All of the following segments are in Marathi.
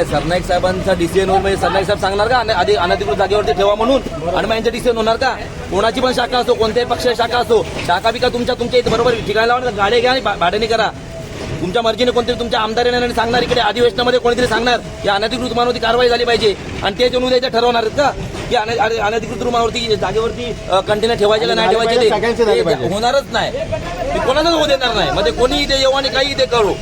आहे. सरनाईक साहेबांचा डिसिजन होईल म्हणजे सरनाईक साहेब सांगणार का? आधी अनधिकृत जागेवरती ठेवा म्हणून. आणि मग यांचं डिसिजन होणार का? कोणाची पण शाखा असो कोणत्याही पक्षाची शाखा असो शाखा बिका तुमच्या तुमच्या इथे बरोबर ठिकाणी लावून गाड्या घ्या आणि भाड्याने करा. तुमच्या मर्जीने कोणतरी तुमच्या आमदार येणार आणि सांगणार इकडे अधिवेशनामध्ये कोणीतरी सांगणार की अनधिकृत रुमावरती कारवाई झाली पाहिजे. आणि ते येऊन उद्या ठरवणार आहेत का? की अन- अन- अनधिकृत रुमावरती जागेवरती कंटेनर ठेवायचे का नाही ठेवायचे ते- ते. होणारच नाही. ते कोणालाच होऊ देणार नाही. म्हणजे कोणी इथे येऊ आणि काही इथे करू.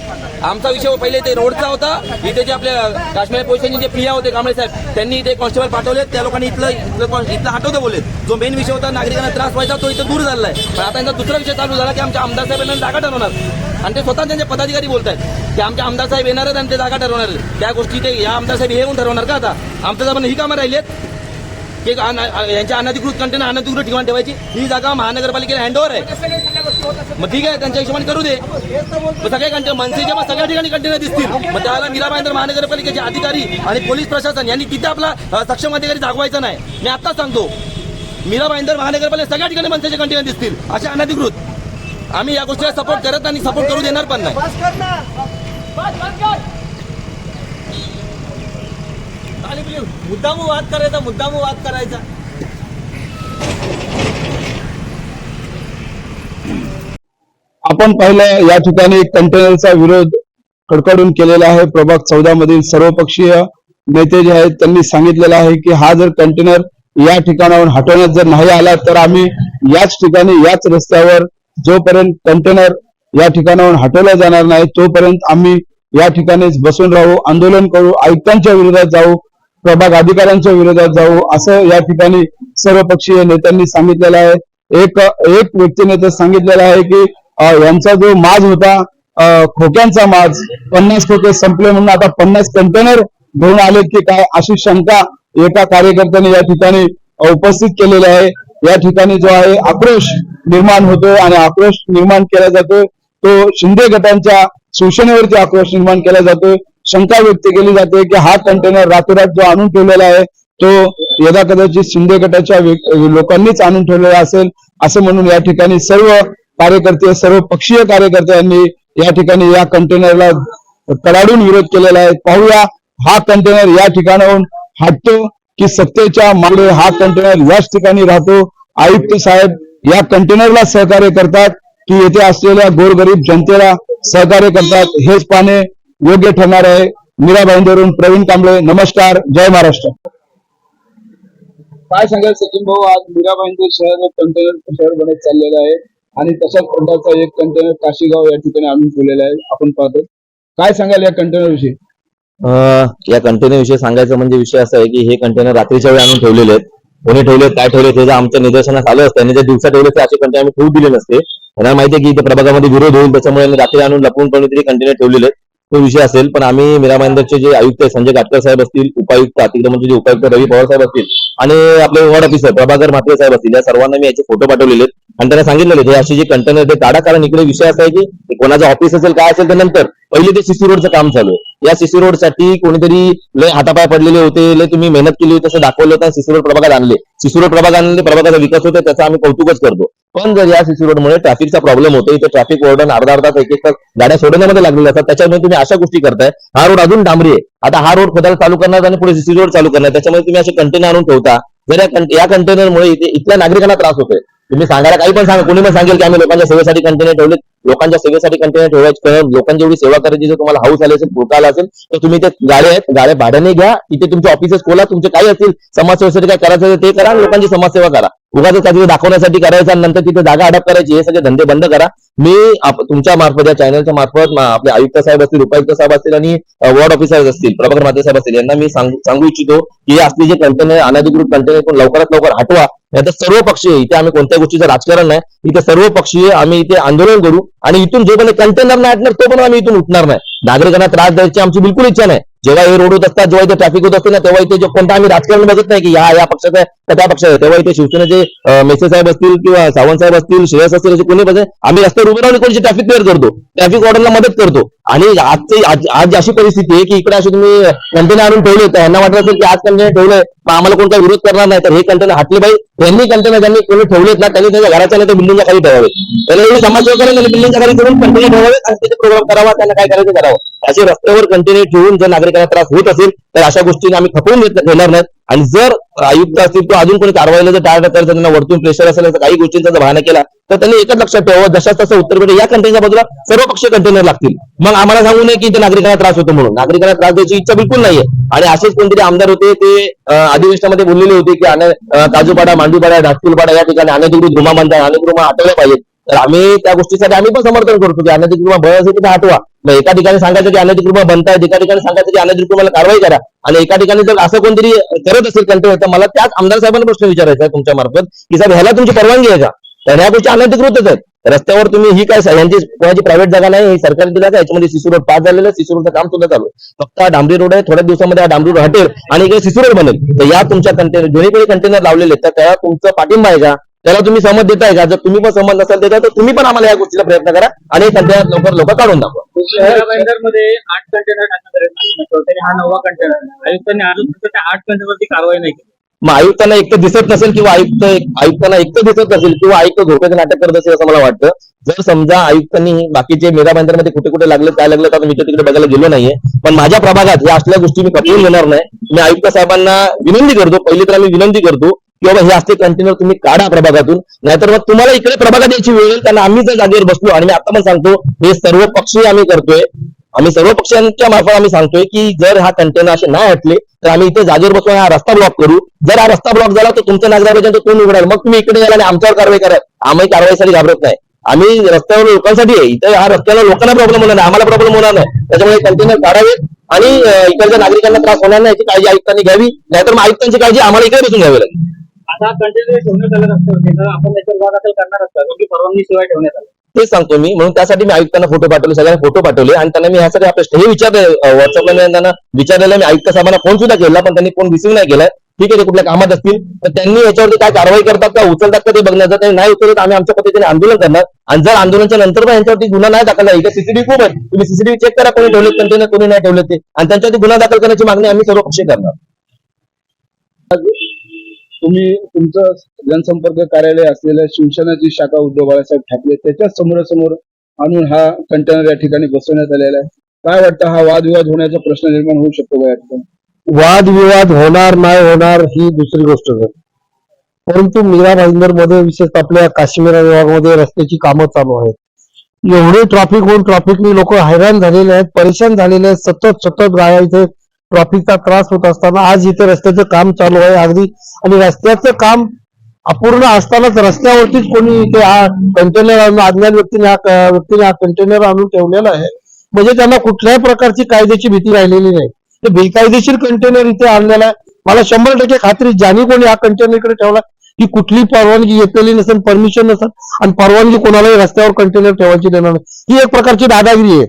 आमचा विषय पहिले ते रोडचा होता. इथे जे आपल्या काश्मीर पोलिसांचे जे पिया होते कांबळे साहेब त्यांनी इथे कॉन्स्टेबल पाठवले. त्या लोकांनी इथलं इथलं कॉन- इथलं बोलले. जो मेन विषय होता नागरिकांना त्रास व्हायचा तो इथं दूर झाला आहे पण आता यांचा दुसरा विषय चालू झाला की आमच्या आमदार साहेबांना जागा ठरवणार. आणि ते स्वतः त्यांचे पदाधिकारी बोलत आहेत की आमचे आमदार साहेब येणार आहेत आणि ते जागा ठरवणार. त्या गोष्टी ते या आमदार साहेब हे येऊन ठरवणार का आता? आमच्या साहेबांना ही कामं राहिली आहेत. अन- यांच्या अनधिकृत कंटेनर अनधिकृत ठिकाण ठेवायची ही जागा महानगरपालिकेला हँडओव्हर आहे मग ठीक आहे त्यांच्या हिशोबाने करू दे मग सगळे कंटेनर मनसेच्या मग सगळ्या ठिकाणी कंटेनर दिसतील मग त्याला मीराबाईंदर महानगरपालिकेचे अधिकारी आणि पोलीस प्रशासन यांनी तिथे आपला सक्षम अधिकारी जागवायचा नाही मी आत्ताच सांगतो मीराबाईंदर महानगरपालिका सगळ्या ठिकाणी मनसेचे कंटेनर दिसतील असे अनधिकृत आम्ही या गोष्टीला सपोर्ट करत आणि सपोर्ट करू देणार पण नाही मुद्दामू वाद करायचा मुद्दाम वाद करायचा. आपण पाहिलं या ठिकाणी कंटेनरचा विरोध कडकडून केलेला आहे. प्रभाग चौदा मधील सर्वपक्षीय नेते जे आहेत त्यांनी सांगितलेलं आहे की हा जर कंटेनर या ठिकाणाहून हटवण्यात जर नाही आला तर आम्ही याच ठिकाणी याच रस्त्यावर जोपर्यंत कंटेनर या ठिकाणाहून हटवला जाणार नाही तोपर्यंत आम्ही या ठिकाणीच बसून राहू आंदोलन करू आयुक्तांच्या विरोधात जाऊ प्रभाग अधिकाऱ्यांच्या विरोधात जाऊ असं या ठिकाणी सर्वपक्षीय नेत्यांनी सांगितलेलं आहे. एक एक व्यक्तीने तर सांगितलेलं आहे की यांचा जो माज होता खोक्यांचा माज पन्नास खोके संपले म्हणून आता पन्नास कंटेनर घेऊन आले की काय अशी शंका एका कार्यकर्त्याने या ठिकाणी उपस्थित केलेली आहे. या ठिकाणी जो आहे आक्रोश निर्माण होतो आणि आक्रोश निर्माण केला जातो तो शिंदे गटांच्या शिवसेनेवरती आक्रोश निर्माण केला जातो शंका व्यक्त केली जाते की हा कंटेनर रातोरात जो आणून ठेवलेला आहे तो यदा कदाचित शिंदे गटाच्या लोकांनीच आणून ठेवलेला असेल असं म्हणून या ठिकाणी सर्व कार्यकर्ते सर्व पक्षीय कार्यकर्त्यांनी या ठिकाणी या कंटेनरला कडाडून विरोध केलेला आहे. पाहूया हा कंटेनर या ठिकाणाहून हटतो की सत्तेच्या मागे हा कंटेनर याच ठिकाणी राहतो? आयुक्त साहेब या कंटेनरला सहकार्य करतात की येथे असलेल्या गोरगरीब जनतेला सहकार्य करतात? हेच पाहणे योग्य ठरणार आहे. मीरा भाईंदरून प्रवीण कांबळे नमस्कार जय महाराष्ट्र. काय सांगाल सचिन भाऊ? आज मीरा भाईंदर शहर कंटेनर शहर बनत चाललेलं आहे आणि तशाच प्रकारचा एक कंटेनर काशीगाव या ठिकाणी आणून ठेवलेला आहे. आपण पाहतो. काय सांगाल या कंटेनर विषयी? अं, या कंटेनर विषयी सांगायचं म्हणजे विषय असा आहे की हे कंटेनर रात्रीच्या वेळी आणून ठेवलेले आहेत. कोणी ठेवले काय ठेवले ते जर आमच्या निदर्शनास आलं असतं आणि जर दिवसा ठेवले तर असे कंटेनर आम्ही ठेवू दिले नसते. त्यांना माहिती आहे की इथे प्रभागामध्ये विरोध होईल त्याच्यामुळे आम्ही रात्री आणून लपवून कोणीतरी कंटेनर ठेवलेले आहेत. तो विषय असेल पण आम्ही मीरा भाईंदरचे जे आयुक्त आहे संजय काटकर साहेब असतील उपायुक्त अतिक्रमणचे म्हणजे जे उपायुक्त रवी पवार साहेब असतील आणि आपले वॉर्ड ऑफिसर प्रभाकर म्हात्रे साहेब असतील या सर्वांना मी याचे फोटो पाठवलेले आहेत. आणि त्यांना सांगितलेले हे असे जे कंटेनर ते काढा कारण इकडे विषय असा आहे की कोणाचं ऑफिस असेल काय असेल तर नंतर. पहिले ते सीसी रोडचं काम चालू आहे. या सीसी रोडसाठी कोणीतरी लय हातापाय पडलेले होते लय तुम्ही मेहनत केली होती तसं दाखवलं होतं सीसी रोड प्रभागात आणले. सीसी रोड प्रभागात आणले प्रभागाचा विकास होतो त्याचा आम्ही कौतुकच करतो. पण जर या सीसी रोडमुळे ट्रॅफिकचा प्रॉब्लेम होतो इथे ट्रॅफिक वॉर्डन अर्धा अर्धा एक एक गाड्या सोडवण्यामध्ये लागलेल्या असतात. त्याच्यामुळे तुम्ही अशा गोष्टी करताय. हा रोड अजून डांबरी आहे. आता हा रोड खोदायला चालू करणार आणि पुढे सीसी रोड चालू करणार. त्याच्यामुळे तुम्ही असे कंटेनर आणून ठेवता. जर या कंटेनरमुळे इथे इथल्या नागरिकांना त्रास होतोय. तुम्ही सांगायला काही पण सांगा. कोणी पण सांगेल की आम्ही लोकांच्या सेवेसाठी कंटेनर ठेवले. लोकांच्या सेवेसाठी कंटेनर ठेवायचे लोकांची एवढी सेवा करायची जर तुम्हाला हाऊस आली असेल पुरता आला असेल तर तुम्ही ते गाड्या आहेत. गाड्या भाड्याने घ्या. तिथे तुमचे ऑफिसेस खोला तुमचे काही असतील समाजसेवेसाठी काय करायचं ते करा लोकांची समाजसेवा करा. उगाच काहीतरी दाखवण्यासाठी करायचा आणि नंतर तिथे जागा अडप करायची हे सगळे धंदे बंद करा. मी आप- तुमच्या मार्फत या चॅनलच्या मार्फत आपले आयुक्त साहेब असतील उपायुक्त साहेब असतील आणि वॉर्ड ऑफिसर असतील प्रभाकर माते साहेब असतील यांना मी सांगू इच्छितो की हे असले जे कंटेनर अनधिकृत कंटेनर पण लवकरात लवकर हटवा. नाही सर्व पक्षीय इथे आम्ही कोणत्या गोष्टीचं राजकारण नाही. इथे सर्व पक्षीय आम्ही इथे आंदोलन करू आणि इथून जोपर्यंत कंटेनर नाही हटणार तो पण आम्ही इथून उठणार नाही. नागरिकांना त्रास द्यायची आमची बिलकुल इच्छा नाही. जेव्हा हे रोड होत असतात जेव्हा इथे ट्रॅफिक होत असते ना तेव्हा इथे जो कोणता आम्ही राजकारण बघत नाही की या या पक्षाचा आहे त्या पक्षाचा आहे. तेव्हा इथे शिवसेनेचे अं, मेसे साहेब असतील किंवा सावंत साहेब असतील श्रेयस असतील असे कोणी बघे आम्ही रस्त्यावर उभे राहून कोणची ट्रॅफिक क्लिअर करतो. ट्रॅफिक ऑर्डरला मदत करतो. आणि आजची आज अशी परिस्थिती आहे की इकडे असे तुम्ही कंटेनर आणून ठेवले तर यांना वाटत असेल की आज कंटेनर ठेवलंय मग आम्हाला कोणता विरोध करणार नाही. तर हे कंटेनर हटले पाहिजे यांनी कंटेनर ज्यांनी कोणी ठेवलेत ना त्यांनी त्यांच्या घराच्या नाही बिल्डिंगच्या खाली ठेवावे त्याला एवढी समाजसेवा करेल बिल्डिंगच्या खाली करून कंटेनर ठेवावे आणि त्याचे प्रोग्राम करावा त्यांना काय करायचं करावं. असे रस्त्यावर कंटेनर ठेवून जर नागरिकांना त्रास होत असेल तर अशा गोष्टी आम्ही खपवून घेणार नाहीत. आणि जर आयुक्त असतील तो अजून कोणी कारवाईला जर टाळलं तर त्यांना वरतून प्रेशर असेल काही गोष्टींचा जर बहाणा केला तर त्यांनी एकच लक्षात ठेवावं. जशा तसं उत्तर प्रदेश या कंटेनरच्या बाजूला सर्व पक्षीय कंटेनर लागतील. मग आम्हाला सांगू नये की इथे नागरिकांना त्रास होतो म्हणून. नागरिकांना त्रास द्यायची इच्छा बिलकुल नाहीये. आणि असेच कोणतरी आमदार होते ते अधिवेशनामध्ये बोललेले होते की काजूपाडा मांडूपाडा ढाकूलपाडा या ठिकाणी अनधिकृत धुमा म्हणतात अनधिकृत गृह हटवल्या पाहिजेत. तर आम्ही त्या गोष्टीसाठी आम्ही पण समर्थन करतो की अनधिकृत कृपा बळ असेल तर हटवा. मग एका ठिकाणी सांगायचं की अनधिकृत गृह बनतायत एका ठिकाणी सांगायचं की अनधिकृत गृहाला कारवाई करा. आणि एका ठिकाणी जर असं कोणतरी करत असेल कंट्रोल तर मला त्याच आमदार साहेबांना प्रश्न विचारायचा आहे तुमच्या मार्फत की साहेब ह्याला तुमची परवानगी आहे का? तर ह्या गोष्टी अनधिकृतच आहेत. रस्त्यावर तुम्ही ही काय यांची कोणाची प्रायव्हेट जागा नाही ही सरकार दिला का? याच्यामध्ये सिसू रोड पास झालेलं सिसू रोडचं काम सुद्धा चालू फक्त हा डांबरी रोड आहे थोड्या दिवसामध्ये हा डांबरी रोड हटेल आणि इकडे सिसू रोड बनेल. तर या तुमच्या कंटेनर दोन्ही कंटेनर लावलेले आहेत तर त्या तुमचं पाठिंबा आहे का? त्याला तुम्ही सहमत देताय का? जर तुम्ही पण सहमत नसाल देता तर तुम्ही पण आम्हाला या गोष्टीला प्रयत्न करा आणि कंटेनर लवकर लवकर काढून दाखवा. मध्ये आठ कंटेनर टाकण्यात आले नाशिकमध्ये. तरी हा नववा कंटेनर आयुक्तांनी आरोप केला त्या आठ कंटेनरवरती कारवाई नाही केली. मग आयुक्तांना एक तर दिसत नसेल किंवा आयुक्त आयुक्तांना एक तर दिसत नसेल किंवा आयुक्त झोपेचं नाटक करत असेल असं मला वाटतं. जर समजा आयुक्तांनी बाकीचे मेगा मध्ये कुठे कुठे लागलं काय लागलं तर मी तिकडे बघायला गेलो नाहीये. पण माझ्या प्रभागात या असल्या गोष्टी मी कपवून घेणार नाही. मी आयुक्त साहेबांना विनंती करतो. पहिली तर आम्ही विनंती करतो की बाबा हे असते कंटेनर तुम्ही काढा प्रभागातून. नाहीतर मग तुम्हाला इकडे प्रभागात यायची वेळ येईल. कारण आम्ही जर जागेवर बसलो आणि मी आता पण सांगतो हे सर्व पक्षी आम्ही करतोय. आम्ही सर्व पक्षांच्या मार्फत आम्ही सांगतोय की जर हा कंटेनर असे नाही हटले तर आम्ही इथे जागेवर बसून हा रस्ता ब्लॉक करू. जर हा रस्ता ब्लॉक झाला तर तुमच्या नागरिकांचं कोण उघडाल? मग तुम्ही इकडे याल आणि आमच्यावर कारवाई करा आम्ही कारवाईसाठी घाबरत नाही. आम्ही रस्त्यावर लोकांसाठी आहे. इथे हा रस्त्याला लोकांना प्रॉब्लेम होणार नाही. आम्हाला प्रॉब्लेम होणार नाही. त्याच्यामुळे कंटेनर काढावेत आणि इकडच्या नागरिकांना त्रास होणार नाही. याची काळजी आयुक्तांनी घ्यावी. नाहीतर मग आयुक्तांची काळजी आम्हाला इकडे बसून घ्यावी लागेल. आता कंटिन्यू ठेवण्यात आलं असतं आपण त्याच्यावर वाद असेल करणार असता. की परवानगी शिवाय ठेवण्यात आलं. तेच सांगतो मी. म्हणून त्यासाठी मी आयुक्तांना फोटो पाठवले सगळ्यांना फोटो पाठवले. आणि त्यांना मी ह्यासाठी प्रश्न हे विचारले व्हॉट्सअपला मी त्यांना विचारलेलं मी आयुक्त साहेबांना फोन सुद्धा केला पण त्यांनी फोन रिसिव्ह नाही केलाय. ठीक आहे ते कुठल्या कामात असतील? तर त्यांनी याच्यावरती काय कारवाई करतात का उचलतात का ते बघण्याचं? ते नाही उचलत आम्ही आमच्या पद्धतीने आंदोलन करणार. आणि जर आंदोलनाच्या नंतर पण यांच्यावरती गुन्हा नाही दाखल झाला इथे सीसीटीव्ही खूप आहे. तुम्ही सीसीटीव्ही चेक करा कोणी ठेवले कंटेनर कोणी नाही ठेवले ते. आणि त्यांच्यावरती गुन्हा दाखल करण्याची मागणी आम्ही सर्व पक्ष करणार. तुम्ही तुमचं जनसंपर्क कार्यालय असलेल्या शिवसेनाची शाखा उद्धव बाळासाहेब ठाकरे त्याच्या समोरासमोर आणून हा कंटेनर या ठिकाणी बसवण्यात आलेला आहे. काय वाटतं हा वादविवाद होण्याचा प्रश्न निर्माण होऊ शकतो का या ठिकाणी? वादविवाद होणार नाही होणार ही दुसरी गोष्ट आहे परंतु मीरा भाईंदरमध्ये विशेषतः आपल्या काश्मीर विभागामध्ये रस्त्याची कामं चालू आहेत. एवढे ट्रॉफिक होऊन ट्रॉफिकनी लोक हैराण झालेले आहेत परेशान झालेले आहेत सतत सतत गाड्या इथे ट्रॉफिकचा त्रास होत असताना आज इथे रस्त्याचं काम चालू आहे अगदी. आणि रस्त्याचं काम अपूर्ण असतानाच रस्त्यावरतीच कोणी इथे हा कंटेनर आणून अज्ञान व्यक्तीने हा व्यक्तीने हा कंटेनर आणून ठेवलेला आहे. म्हणजे त्यांना कुठल्याही प्रकारची कायद्याची भीती राहिलेली नाही. ते बेकायदेशीर कंटेनर इथे आणलेला आहे. मला शंभर टक्के खात्री ज्याने कोणी हा कंटेनर इकडे ठेवला ही कुठली परवानगी घेतलेली नसेल परमिशन नसेल आणि परवानगी कोणालाही रस्त्यावर कंटेनर ठेवायची देणार नाही. ही एक प्रकारची दादागिरी आहे.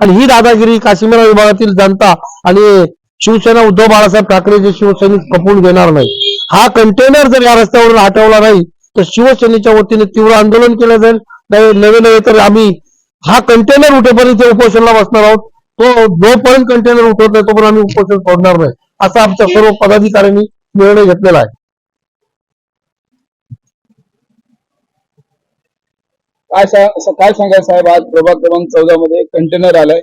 आणि ही दादागिरी काश्मीर विभागातील जनता आणि शिवसेना उद्धव बाळासाहेब ठाकरेचे शिवसैनिक खपवून घेणार नाही हा कंटेनर जर या रस्त्यावरून हटवला नाही तर शिवसेनेच्या वतीने तीव्र आंदोलन केलं जाईल. नवे नवे नवे तर आम्ही हा कंटेनर उठेपर्यंत इथे उपोषणाला बसणार आहोत. तो जोपर्यंत कंटेनर उठवत नाही तोपर्यंत आम्ही उपोषण सोडणार नाही. असा आमच्या सर्व पदाधिकाऱ्यांनी निर्णय घेतलेला आहे. काय काय सांगाल साहेब? आज प्रभाग क्रमांक चौदा मध्ये कंटेनर आलाय.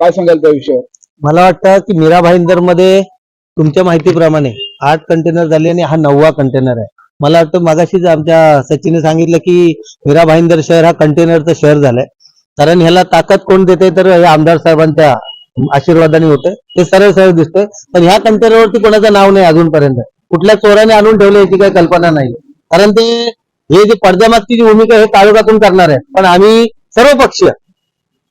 काय सांगाल त्या विषयावर? मला वाटतं की मीरा भाईंदरमध्ये तुमच्या माहितीप्रमाणे आठ कंटेनर झाले आणि हा नववा कंटेनर आहे. मला वाटतं मागाशीच आमच्या सचिनने सांगितलं की मीरा भाईंदर शहर हा कंटेनरचं शहर झालंय. कारण ह्याला ताकद कोण देते तर हे आमदार साहेबांच्या आशीर्वादाने होते ते सरळ सरळ दिसतंय. पण ह्या कंटेनरवरती कोणाचं नाव नाही अजूनपर्यंत. कुठल्या चोराने आणून ठेवलं याची काही कल्पना नाही. कारण ते हे जे पडद्यामागची जी भूमिका हे तालुक्यातून करणार आहे. पण आम्ही सर्व पक्षीय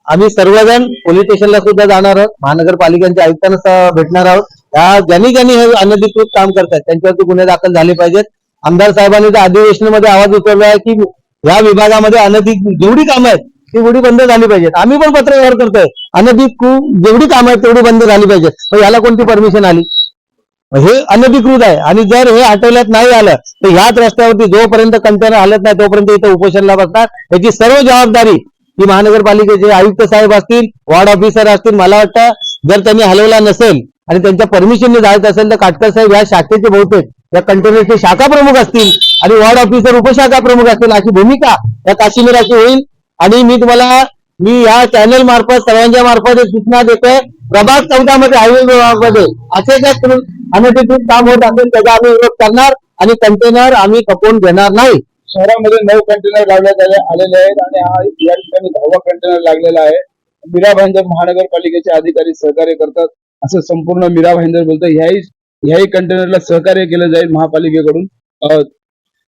आम्ही सर्वजण पोलीस स्टेशनला सुद्धा जाणार आहोत. महानगरपालिकांच्या आयुक्तांना भेटणार आहोत. त्या ज्यांनी ज्यांनी हे अनधिकृत काम करतात त्यांच्यावरती गुन्हे दाखल झाले पाहिजेत. आमदार साहेबांनी त्या अधिवेशनामध्ये आवाज उचलला आहे की या विभागामध्ये अनधिक जेवढी कामं आहेत ती एवढी बंद झाली पाहिजेत. आम्ही पण पत्रव्यवहार करतोय. अनधिक जेवढी कामं आहेत तेवढी बंद झाली पाहिजेत. पण याला कोणती परमिशन आली? हे अनधिकृत आहे. आणि जर हे आठवल्यात नाही आलं तर ह्याच रस्त्यावरती जोपर्यंत कंटेनर हलत नाही तोपर्यंत इथं उपोषणला बसणार. याची सर्व जबाबदारी ही महानगरपालिकेचे आयुक्त साहेब असतील वॉर्ड ऑफिसर असतील मला वाटतं जर त्यांनी हलवला नसेल आणि त्यांच्या परमिशनने जायचं असेल तर काटकर साहेब या शाखेचे बहुतेक या कंटेनरचे शाखा प्रमुख असतील आणि वॉर्ड ऑफिसर उपशाखा प्रमुख असतील अशी भूमिका या काश्मीराची होईल. आणि मी तुम्हाला मी या चॅनल मार्फत सर्वांच्या मार्फत एक सूचना देतोय. प्रभाग चौदा मध्ये हायवे विभागामध्ये असे ज्या अनधिकृत काम होत असेल त्याचा आम्ही विरोध करणार आणि कंटेनर आम्ही खपवून घेणार नाही. शहरामध्ये नऊ कंटेनर लावण्यात आले आलेले आहेत आणि हा या ठिकाणी दहावा कंटेनर लागलेला आहे. मीरा भाईंदर महानगरपालिकेचे अधिकारी सहकार्य करतात. असं संपूर्ण मीरा भाईंदर बोलतं ह्याही ह्याही कंटेनरला सहकार्य केलं जाईल महापालिकेकडून.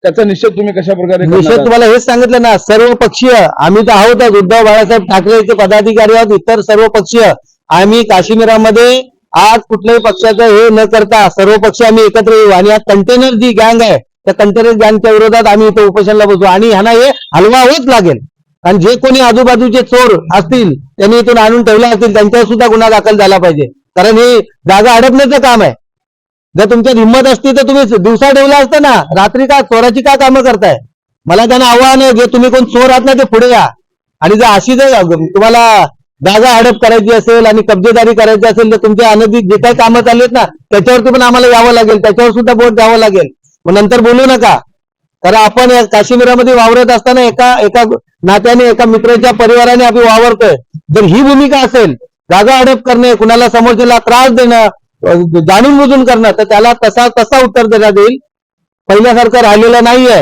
त्याचा निषेध तुम्ही कशा प्रकारे आहात? तुम्हाला हेच सांगितलं ना सर्व पक्षीय आम्ही तर आहोतच. उद्धव बाळासाहेब ठाकरेचे पदाधिकारी आहोत इतर सर्व पक्षीय. आम्ही काश्मीरामध्ये आज कुठल्याही पक्षाचं हे न करता सर्व पक्ष आम्ही एकत्र येऊ आणि आज कंटेनर जी गँग आहे त्या कंटेनर गँगच्या विरोधात आम्ही इथं उपोषणला बसू आणि ह्यांना हे हलवावंच लागेल. आणि जे कोणी आजूबाजूचे चोर असतील त्यांनी इथून आणून ठेवले असतील त्यांच्यावर सुद्धा गुन्हा दाखल झाला पाहिजे. कारण हे जागा अडपण्याचं काम आहे. जर तुमच्यात हिंमत असती तर तुम्ही दिवसा ठेवला असतं ना रात्री का चोराची का कामं करताय? मला त्यांना आव्हान आहे जे तुम्ही कोण चोर आहात ना ते पुढे या. आणि जर अशी जर तुम्हाला जागा हडप करायची असेल आणि कब्जेदारी करायची असेल तर तुमच्या अनधिक जे काही कामं चालली आहेत ना त्याच्यावरती पण आम्हाला यावं लागेल. त्याच्यावर सुद्धा बोट द्यावं लागेल. मग नंतर बोलू नका. कारण आपण या काश्मीरामध्ये वावरत असताना एका एका नात्याने एका मित्राच्या परिवाराने आपण वावरतोय. जर ही भूमिका असेल जागा हडप करणे कुणाला समोरच्याला त्रास देणं जाणून बुजून करणं तर त्याला तसा तसा उत्तर देण्यात येईल. पहिल्यासारखं राहिलेलं नाहीये.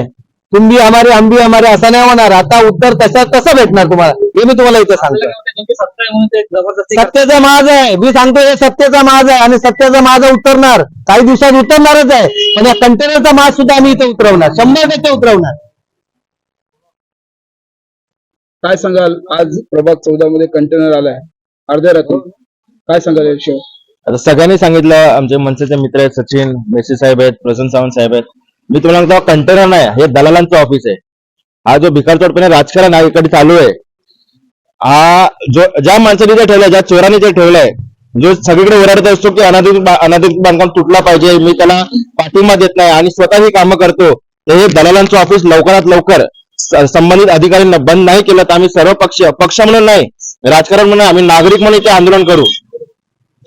तुम्ही हमारे हम भी हमारे असं नाही होणार. आता उत्तर तसा तसं भेटणार तुम्हाला? हे मी तुम्हाला इथे सांगतो. नेमकी सत्ता आहे म्हणून ते जबरदस्ती सत्याचा माज आहे. मी सांगतो हे सत्याचा माज आहे. आणि सत्याचा माज उतरणार. काही दिवसात उतरणारच आहे. पण या कंटेनरचा माज सुद्धा आम्ही इथे उतरवणार. शंभर टक्के उतरवणार. काय सांगाल? आज प्रभाग चौदा मध्ये कंटेनर आलाय. अर्ध्या रात्री. काय सांगाल या विषयावर आता सगळ्यांनी सांगितलं. आमचे मनसेचे मित्र आहेत सचिन मेसी साहेब आहेत प्रसन्न सावंत साहेब आहेत. मी तुम्हाला सांगतो कंटेनर नाही हे दलालांचं ऑफिस आहे. हा जो भिकारचोटपणे राजकारण आहे इकडे चालू आहे हा जो ज्या माणसाने ते ठेवलंय ज्या चोराने ते ठेवलंय जो सगळीकडे ओरडत असतो की अनाधिक अनाधिक बांधकाम तुटला पाहिजे मी त्याला पाठिंबा देत नाही आणि स्वतः ही कामं करतो तर हे दलालांचं ऑफिस लवकरात लवकर संबंधित अधिकाऱ्यांना बंद नाही केलं तर आम्ही सर्व पक्ष पक्ष म्हणून नाही राजकारण म्हणून आम्ही नागरिक म्हणून इथे आंदोलन करू.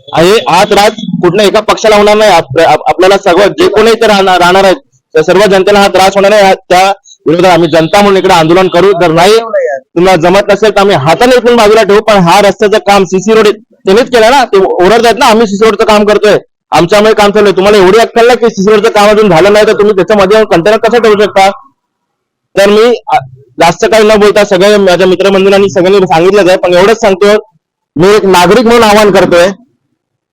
हे आज राज कुठल्या एका पक्षाला होणार नाही आपल्याला सगळं जे कोणी इथे राहणार राहणार आहेत त्या सर्व जनतेला हा त्रास होणार नाही त्या विरोधात आम्ही जनता म्हणून इकडे आंदोलन करू. जर नाही तुम्हाला जमत नसेल तर आम्ही हाताने इकडून बाजूला ठेवू. पण हा रस्त्याचं काम सीसी रोड त्यांनीच केलं ना. ते ओरडत आहेत ना आम्ही सीसी रोडचं काम करतोय. आमच्यामुळे काम चालू आहे तुम्हाला एवढी अक्कल नाही की सीसी रोडचं काम अजून झालं नाही तर तुम्ही त्याच्यामध्ये कंटेनर कसं ठेवू शकता? तर मी जास्त काही न बोलता सगळे माझ्या मित्रमंडळांनी सगळ्यांनी सांगितलंच आहे. पण एवढंच सांगतो मी एक नागरिक म्हणून आवाहन करतोय.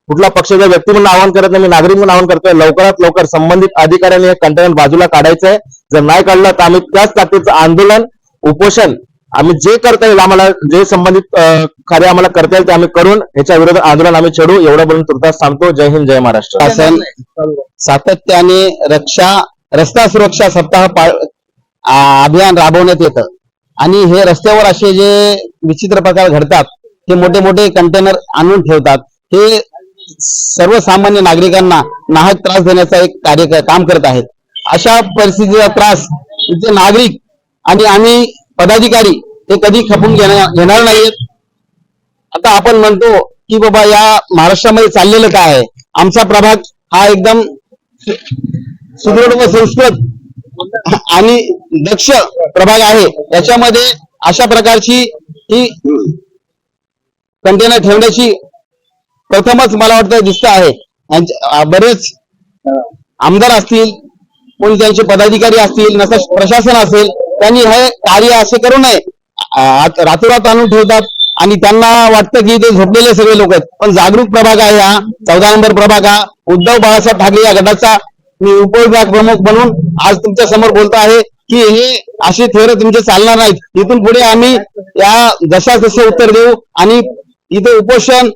कुठला पक्षाचा व्यक्ती म्हणून आवाहन करत नाही मी नागरिक म्हणून आवाहन करतोय लवकरात लवकर संबंधित अधिकाऱ्यांनी हे कंटेनर बाजूला काढायचंय. जर नाही काढलं तर आम्ही त्याच ताकदीचं आंदोलन उपोषण आम्ही जे करता येईल आम्हाला जे संबंधित कार्य आम्हाला करता येईल ते आम्ही करून याच्या विरोधात आंदोलन आम्ही छेडू एवढं बोलून तुर्तास सांगतो. जय हिंद जय महाराष्ट्र. शासन सातत्याने रक्षा रस्ता सुरक्षा सप्ताह पा- अभियान राबवण्यात येतं. आणि हे रस्त्यावर असे जे विचित्र प्रकार घडतात ते मोठे मोठे कंटेनर आणून ठेवतात हे सर्वसामान्य नागरिकांना नाहक त्रास देण्याचा एक कार्य काम करत आहेत. अशा परिस्थितीचा त्रास इथले नागरिक आणि आम्ही पदाधिकारी हे कधी खपून घेणार घेणार आता आपण म्हणतो की बाबा या महाराष्ट्रामध्ये चाललेलं काय आहे? आमचा प्रभाग हा एकदम सुदृढ व संस्कृत आणि दक्ष प्रभाग आहे. याच्यामध्ये अशा प्रकारची ही कंटेनर ठेवण्याची प्रथमच मला वाटतं दिसत आहे. बरेच आमदार असतील कोणी त्यांचे पदाधिकारी असतील नसं प्रशासन असेल त्यांनी हे कार्य असे करू नये. रातोरात आणून ठेवतात आणि त्यांना वाटतं की ते झोपलेले सगळे लोक आहेत. पण जागरूक प्रभाग आहे हा. चौदा नंबर प्रभाग हा. उद्धव बाळासाहेब ठाकरे या गटाचा मी उपविभाग प्रमुख म्हणून आज तुमच्यासमोर बोलतो आहे की हे असे थेर तुमचे चालणार नाहीत. इथून पुढे आम्ही या जशा तसे उत्तर देऊ आणि इथे उपोषण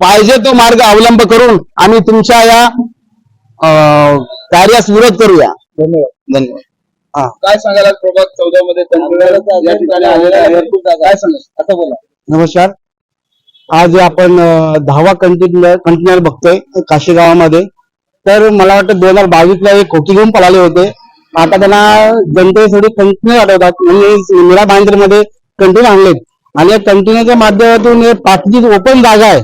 पाहिजे तो मार्ग अवलंब करून आम्ही तुमच्या या कार्यास विरोध करूया. धन्यवाद. धन्यवाद. काय सांगाल आज प्रभाग चौदा मध्ये कंटेनर या ठिकाणी आलेला आहे काय सांगाल? असं बोला. नमस्कार. आज आपण अं, दहावा कंटेनर कंटेनर बघतोय काशी गावामध्ये तर मला वाटतं दोन हजार बावीस ला एक खोकी घेऊन पळाले होते. आता त्यांना जनतेसाठी कंटेनर आठवतात म्हणजे मीरा बांद्रमध्ये कंटेनर आणलेत. आणि या कंटेनरच्या माध्यमातून हे पाचची ओपन जागा आहे.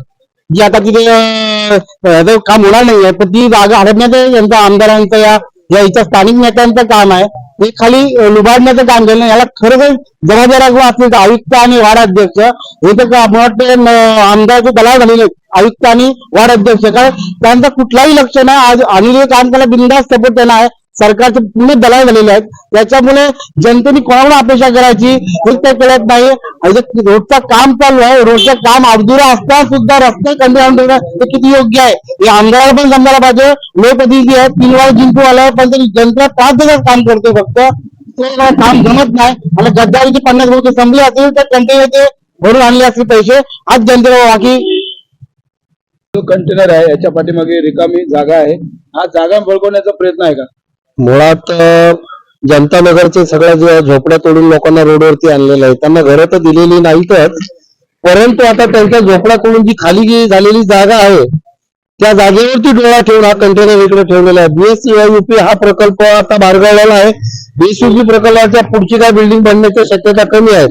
जी आता तिथे काम होणार नाही आहे पण ती जागा हडपण्याचं यांचं आमदारांचं या या इथं स्थानिक नेत्यांचं काम आहे. हे खाली अ, लुबाडण्याचं काम केलं याला खरंच जबाबदार असले आयुक्त आणि वार्ड अध्यक्ष हे तर आपण मला वाटतं आमदारचे दलाल झालेले आयुक्त आणि वार्ड अध्यक्ष. कारण त्यांचं कुठलाही लक्ष नाही आज आणि काम त्याला बिंदास सपोर्ट त्यांना आहे सरकारचे पूर्ण दलाल झालेले आहेत. त्याच्यामुळे जनतेने कोणाकडून अपेक्षा करायची हे ते कळत नाही. आणि रोडचं काम चालू आहे. रोडचं काम अधुरा असताना सुद्धा रस्ते खंड आणून ठेवणं हे किती योग्य आहे? हे आमदाराला पण समजायला पाहिजे. लोकप्रतिनिधी आहे तीन वेळा जिंकू आलाय पण तरी जनता पाच दिवस काम करतोय फक्त. काम जमत नाही. आणि गद्दारीचे पन्नास रुपये संपले असतील तर कंटेनर ते भरून आणले असतील पैसे. आज जनतेला बाकी जो कंटेनर आहे. याच्या पाठीमागे रिकामी जागा आहे. हा जागा बळकवण्याचा प्रयत्न आहे का? मुळात जनता नगरचे सगळ्या ज्या झोपड्या तोडून लोकांना रोडवरती आणलेलं आहे त्यांना घरं तर दिलेली नाहीतच परंतु आता त्यांच्या झोपड्या तोडून जी खाली झालेली जागा आहे त्या जागेवरती डोळा ठेवून हा कंटेनर इकडे ठेवलेला आहे. बीएससीआययुपी हा प्रकल्प आता बारगावलेला आहे. बीएसयूपी प्रकल्पाच्या पुढची काय बिल्डिंग बनण्याची शक्यता कमी आहे.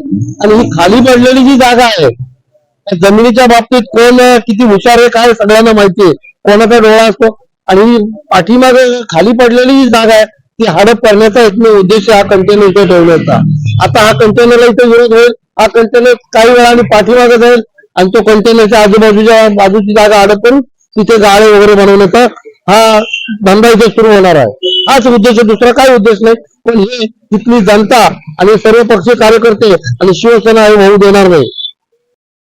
आणि ही खाली पडलेली जी जागा आहे त्या जमिनीच्या बाबतीत कोण किती हुशार आहे काय सगळ्यांना माहिती आहे. कोणाचा डोळा असतो? आणि पाठीमागे खाली पडलेली जी जागा आहे. ती हडप करण्याचा एकमेव उद्देश हा कंटेनर इथे ठेवण्याचा आता हा कंटेनरला इथे विरोध होईल. हा कंटेनर काही वेळाने पाठीमागे जाईल आणि तो कंटेनरच्या आजूबाजूच्या बाजूची जागा हडप करून तिथे जाळे वगैरे बनवण्याचा हा धंदा इथे सुरू होणार आहे. हाच उद्देश दुसरा काही उद्देश नाही. पण हे तिथली जनता आणि सर्व पक्षीय कार्यकर्ते आणि शिवसेना हे होऊ देणार नाही.